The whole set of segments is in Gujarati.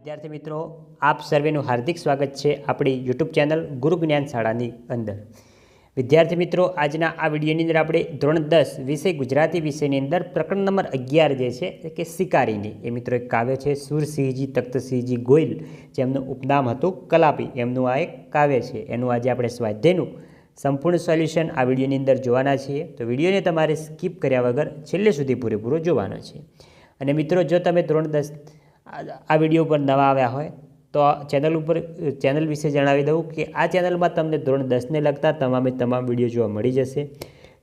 વિદ્યાર્થી મિત્રો, આપ સર્વેનું હાર્દિક સ્વાગત છે આપણી યુટ્યુબ ચેનલ ગુરુ જ્ઞાન શાળાની અંદર. વિદ્યાર્થી મિત્રો, આજના આ વિડીયોની અંદર આપણે ધોરણ દસ વિષય ગુજરાતી વિષયની અંદર પ્રકરણ નંબર અગિયાર જે છે કે શિકારીની. એ મિત્રો એક કાવ્ય છે સુરસિંહજી તખ્તસિંહજી ગોયલ, જેમનું ઉપનામ હતું કલાપી. એમનું આ એક કાવ્ય છે. એનું આજે આપણે સ્વાધ્યાયનું સંપૂર્ણ સોલ્યુશન આ વિડીયોની અંદર જોવાના છીએ. તો વિડીયોને તમારે સ્કીપ કર્યા વગર છેલ્લે સુધી પૂરેપૂરો જોવાનો છે. અને મિત્રો, જો તમે ધોરણ દસ આ વીડિયો પર નવા આવ્યા હોય તો ચેનલ ઉપર, ચેનલ વિશે જણાવી દઉં કે આ ચેનલમાં તમને ધોરણ દસને લગતા તમામે તમામ વીડિયો જોવા મળી જશે.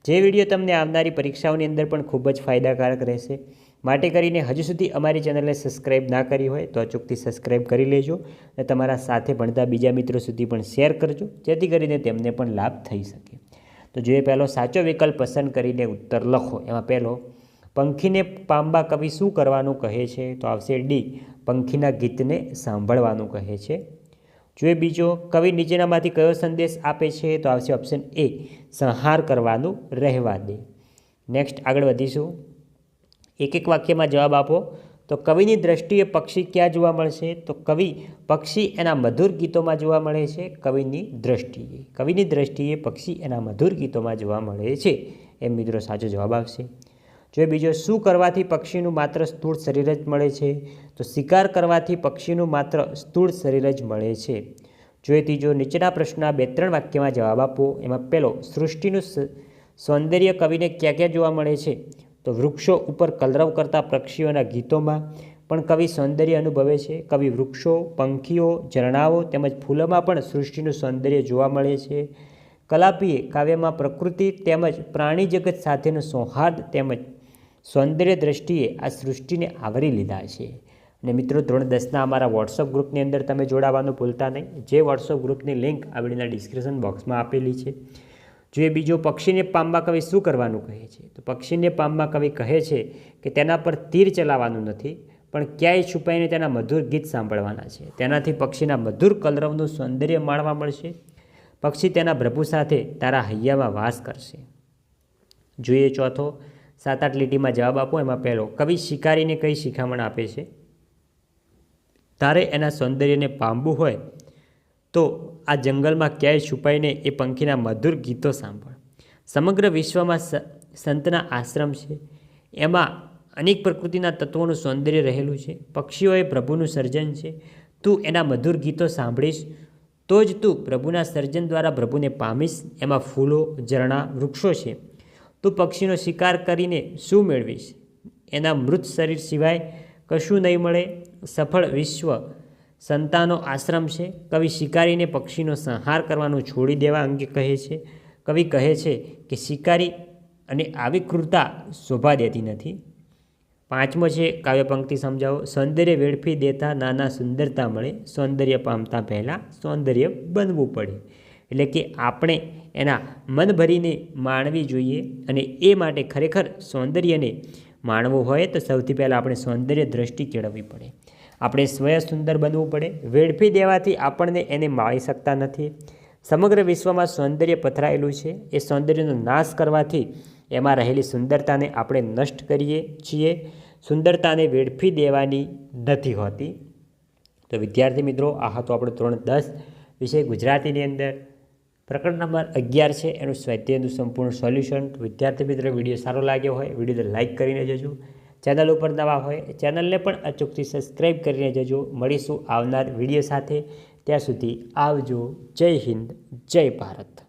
જે વીડિયો તમને આવનારી પરીક્ષાઓની અંદર પણ ખૂબ જ ફાયદાકારક રહેશે. માટે કરીને હજુ સુધી અમારી ચેનલને સબસ્ક્રાઈબ ના કરી હોય તો અચૂકથી સબસ્ક્રાઈબ કરી લેજો અને તમારા સાથે ભણતા બીજા મિત્રો સુધી પણ શેર કરજો, જેથી કરીને તેમને પણ લાભ થઈ શકે. તો જોઈએ પહેલો સાચો વિકલ્પ પસંદ કરીને ઉત્તર લખો. એમાં પહેલો પંખીને પામવા કવિ શું કરવાનું કહે છે? તો આવશે ડી, પંખીના ગીતને સાંભળવાનું કહે છે. જોઈએ બીજો, કવિ નીચેનામાંથી કયો સંદેશ આપે છે? તો આવશે ઓપ્શન એ સંહાર કરવાનું રહેવા દે. નેક્સ્ટ આગળ વધીશું. એક એક વાક્યમાં જવાબ આપો. તો કવિની દ્રષ્ટિએ પક્ષી ક્યાં જોવા મળશે? તો કવિ, પક્ષી એના મધુર ગીતોમાં જોવા મળે છે. કવિની દ્રષ્ટિએ. કવિની દ્રષ્ટિએ પક્ષી એના મધુર ગીતોમાં જોવા મળે છે. એમ મિત્રો સાચો જવાબ આવશે. જો બીજો શું કરવાથી પક્ષીનું માત્ર સ્થૂળ શરીર જ મળે છે, તો શિકાર કરવાથી પક્ષીનું માત્ર સ્થૂળ શરીર જ મળે છે. જો ત્રીજો નીચેના પ્રશ્નના બે ત્રણ વાક્યમાં જવાબ આપો, એમાં પહેલો, સૃષ્ટિનું સૌંદર્ય કવિને ક્યાં ક્યાં જોવા મળે છે? તો વૃક્ષો ઉપર કલરવ કરતા પક્ષીઓના ગીતોમાં પણ કવિ સૌંદર્ય અનુભવે છે. કવિ વૃક્ષો, પંખીઓ, ઝરણાઓ તેમજ ફૂલોમાં પણ સૃષ્ટિનું સૌંદર્ય જોવા મળે છે. કલાપીએ કાવ્યમાં પ્રકૃતિ તેમજ પ્રાણી જગત સાથેનું સૌહાર્દ તેમજ સૌંદર્ય દ્રષ્ટિએ આ સૃષ્ટિને આવરી લીધા છે. અને મિત્રો, ધોરણ દસના અમારા વોટ્સઅપ ગ્રુપની અંદર તમે જોડાવાનું ભૂલતા નહીં. જે વોટ્સઅપ ગ્રુપની લિંક આવડીના ડિસ્ક્રિપ્શન બોક્સમાં આપેલી છે. જો એ બીજો પક્ષીને પામવા કવિ શું કરવાનું કહે છે? તો પક્ષીને પામવા કવિ કહે છે કે તેના પર તીર ચલાવવાનું નથી, પણ ક્યાંય છુપાઈને તેના મધુર ગીત સાંભળવાના છે. તેનાથી પક્ષીના મધુર કલરવનું સૌંદર્ય માણવા મળશે. પક્ષી તેના પ્રભુ સાથે તારા હૈયામાં વાસ કરશે. જોઈએ ચોથો સાત આઠ લીટીમાં જવાબ આપો, એમાં પહેલો, કવિ શિકારીને કઈ શિખામણ આપે છે? તારે એના સૌંદર્યને પામવું હોય તો આ જંગલમાં ક્યાંય છુપાઈને એ પંખીના મધુર ગીતો સાંભળ. સમગ્ર વિશ્વમાં સંતના આશ્રમ છે. એમાં અનેક પ્રકૃતિના તત્વોનું સૌંદર્ય રહેલું છે. પક્ષીઓએ પ્રભુનું સર્જન છે. તું એના મધુર ગીતો સાંભળીશ, તો જ તું પ્રભુના સર્જન દ્વારા પ્રભુને પામીશ. એમાં ફૂલો, ઝરણા, વૃક્ષો છે. તું પક્ષીનો શિકાર કરીને શું મેળવીશ? એના મૃત શરીર સિવાય કશું નહીં મળે? સફળ વિશ્વ સંતાનો આશ્રમ છે. કવિ શિકારીને પક્ષીનો સંહાર કરવાનું છોડી દેવા અંગે કહે છે. કવિ કહે છે કે શિકારી અને આવી ક્રૂરતા શોભા દેતી નથી. પાંચમો છે કાવ્ય પંક્તિ સમજાવો. સૌંદર્ય વેડફી દેતા નાના સુંદરતા મળે. સૌંદર્ય પામતા પહેલાં સૌંદર્ય બનવું પડે. એટલે કે આપણે એના મન ભરીને માણવી જોઈએ અને એ માટે ખરેખર સૌંદર્યને માણવું હોય તો સૌથી પહેલાં આપણે સૌંદર્ય દ્રષ્ટિ કેળવવી પડે. આપણે સ્વયં સુંદર બનવું પડે. વેડફી દેવાથી આપણને એને માણી શકતા નથી. સમગ્ર વિશ્વમાં સૌંદર્ય પથરાયેલું છે. એ સૌંદર્યનો નાશ કરવાથી એમાં રહેલી સુંદરતાને આપણે નષ્ટ કરીએ છીએ. સુંદરતાને વેડફી દેવાની નથી હોતી. તો વિદ્યાર્થી મિત્રો, આ હતો આપણો ધોરણ દસ વિષય ગુજરાતીની અંદર. પ્રકરણ નંબર અગિયાર છે, એનું સ્વાધ્યાયનું સંપૂર્ણ સોલ્યુશન. વિદ્યાર્થી મિત્રો, વીડિયો સારો લાગ્યો હોય, વિડીયોને લાઇક કરીને જજો. ચેનલ ઉપર નવા હોય, ચેનલને પણ અચૂકથી સબસ્ક્રાઈબ કરીને જજો. મળીશું આવનાર વીડિયો સાથે. ત્યાં સુધી આવજો. જય હિન્દ, જય ભારત.